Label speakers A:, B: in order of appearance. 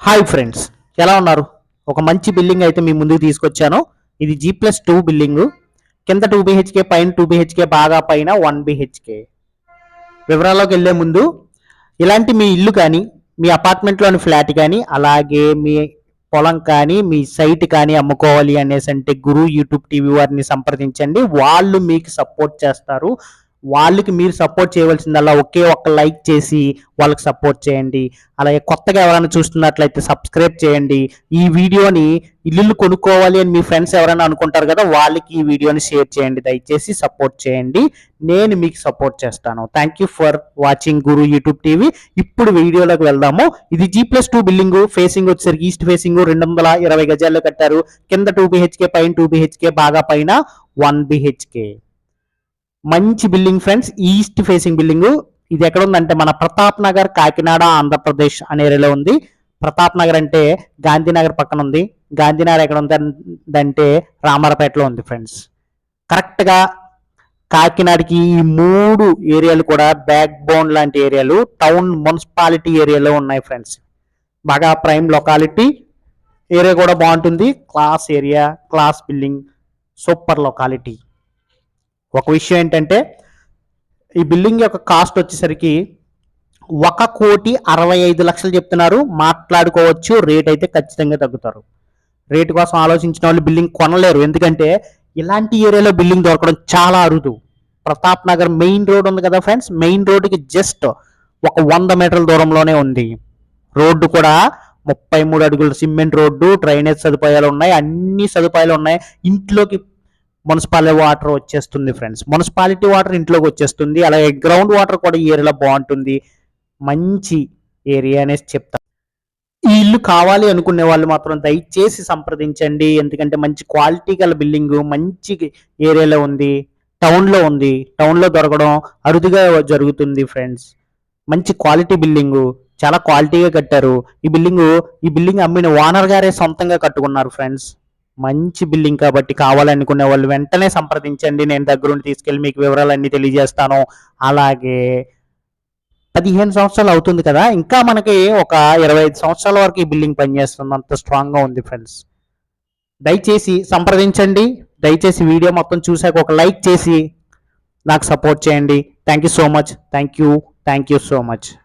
A: Hi friends ఎలా ఉన్నారు? ఒక మంచి బిల్డింగ్ అయితే మీ ముందుకు తీసుకొచ్చాను. ఇది జీ ప్లస్ టూ బిల్డింగ్. కింద టూ బిహెచ్కే పైన టూ బిహెచ్కే బాగా పైన వన్ బిహెచ్కే వివరాల్లోకి వెళ్ళే ముందు ఇలాంటి మీ ఇల్లు కానీ మీ అపార్ట్మెంట్లోని ఫ్లాట్ కానీ అలాగే మీ పొలం కానీ మీ సైట్ కానీ అమ్ముకోవాలి అనేసి అంటే గురు యూట్యూబ్ టీవీ వారిని సంప్రదించండి. వాళ్ళు మీకు సపోర్ట్ చేస్తారు. వాళ్ళకి మీరు సపోర్ట్ చేయవలసిందల్లా ఒకే ఒక్క లైక్ చేసి వాళ్ళకి సపోర్ట్ చేయండి. అలాగే కొత్తగా ఎవరైనా చూస్తున్నట్లయితే సబ్స్క్రైబ్ చేయండి. ఈ వీడియోని ఇల్లు కొనుక్కోవాలి అని మీ ఫ్రెండ్స్ ఎవరైనా అనుకుంటారు కదా వాళ్ళకి ఈ వీడియోని షేర్ చేయండి. దయచేసి సపోర్ట్ చేయండి. నేను మీకు సపోర్ట్ చేస్తాను. Thank you for watching Guru YouTube TV ఇప్పుడు వీడియోలోకి వెళ్దాము. ఇది G plus two building facing వచ్చేసరికి ఈస్ట్ ఫేసింగ్ రెండు వందల ఇరవై గజాల్లో కట్టారు. కింద టూ బిహెచ్కే పైన టూ బిహెచ్కే బాగా పైన వన్ బిహెచ్కే మంచి building friends east facing building. ఇది ఎక్కడ ఉందంటే మన ప్రతాప్ నగర్ కాకినాడ ఆంధ్రప్రదేశ్ అనే ఏరియాలో ఉంది. ప్రతాప్ నగర్ అంటే గాంధీనగర్ పక్కన ఉంది గాంధీనగర్ ఎక్కడ ఉంది అంటే రామారపేటలో ఉంది ఫ్రెండ్స్. కరెక్ట్గా కాకినాడకి ఈ మూడు ఏరియాలు కూడా బ్యాక్ బోన్ లాంటి ఏరియాలు టౌన్ మున్సిపాలిటీ ఏరియాలో ఉన్నాయి ఫ్రెండ్స్. బాగా ప్రైమ్ లొకాలిటీ. ఏరియా కూడా బాగుంటుంది. Class area class building super locality. ఒక విషయం ఏంటంటే ఈ బిల్డింగ్ యొక్క కాస్ట్ వచ్చేసరికి ఒక కోటి అరవై ఐదు లక్షలు చెప్తున్నారు. మాట్లాడుకోవచ్చు రేట్ అయితే ఖచ్చితంగా తగ్గుతారు. రేటు కోసం ఆలోచించిన వాళ్ళు బిల్డింగ్ కొనలేరు. ఎందుకంటే ఇలాంటి ఏరియాలో బిల్డింగ్ దొరకడం చాలా అరుదు. ప్రతాప్ నగర్ మెయిన్ రోడ్ ఉంది కదా ఫ్రెండ్స్? మెయిన్ రోడ్డుకి జస్ట్ ఒక వంద మీటర్ల దూరంలోనే ఉంది. రోడ్డు కూడా ముప్పై మూడు అడుగుల సిమెంట్ రోడ్డు డ్రైనేజ్ సదుపాయాలు ఉన్నాయి. అన్ని సదుపాయాలు ఉన్నాయి. ఇంట్లోకి మున్సిపాలిటీ వాటర్ వచ్చేస్తుంది ఫ్రెండ్స్. మున్సిపాలిటీ వాటర్ ఇంట్లోకి వచ్చేస్తుంది. అలాగే గ్రౌండ్ వాటర్ కూడా ఈ ఏరియాలో బాగుంటుంది. మంచి ఏరియా అనేసి చెప్తా. ఈ ఇల్లు కావాలి అనుకునే వాళ్ళు మాత్రం దయచేసి సంప్రదించండి. ఎందుకంటే మంచి క్వాలిటీ గల బిల్డింగ్ మంచి ఏరియాలో ఉంది టౌన్లో ఉంది. టౌన్లో దొరకడం అరుదుగా జరుగుతుంది ఫ్రెండ్స్. మంచి క్వాలిటీ బిల్డింగ్ చాలా క్వాలిటీగా కట్టారు. ఈ బిల్డింగ్ ఈ బిల్డింగ్ అమ్మిన ఓనర్ గారే సొంతంగా కట్టుకున్నారు ఫ్రెండ్స్. మంచి బిల్డింగ్ కాబట్టి కావాలనుకునే వాళ్ళు వెంటనే సంప్రదించండి. నేను దగ్గరుండి తీసుకెళ్ళి మీకు వివరాలన్నీ తెలియజేస్తాను. అలాగే పదిహేను సంవత్సరాలు అవుతుంది కదా? ఇంకా మనకి ఒక ఇరవై ఐదు సంవత్సరాల వరకు ఈ బిల్డింగ్ పనిచేస్తుంది. అంత స్ట్రాంగ్గా ఉంది ఫ్రెండ్స్ దయచేసి సంప్రదించండి. దయచేసి వీడియో మొత్తం చూసాక ఒక లైక్ చేసి నాకు సపోర్ట్ చేయండి. Thank you so much thank you thank you so much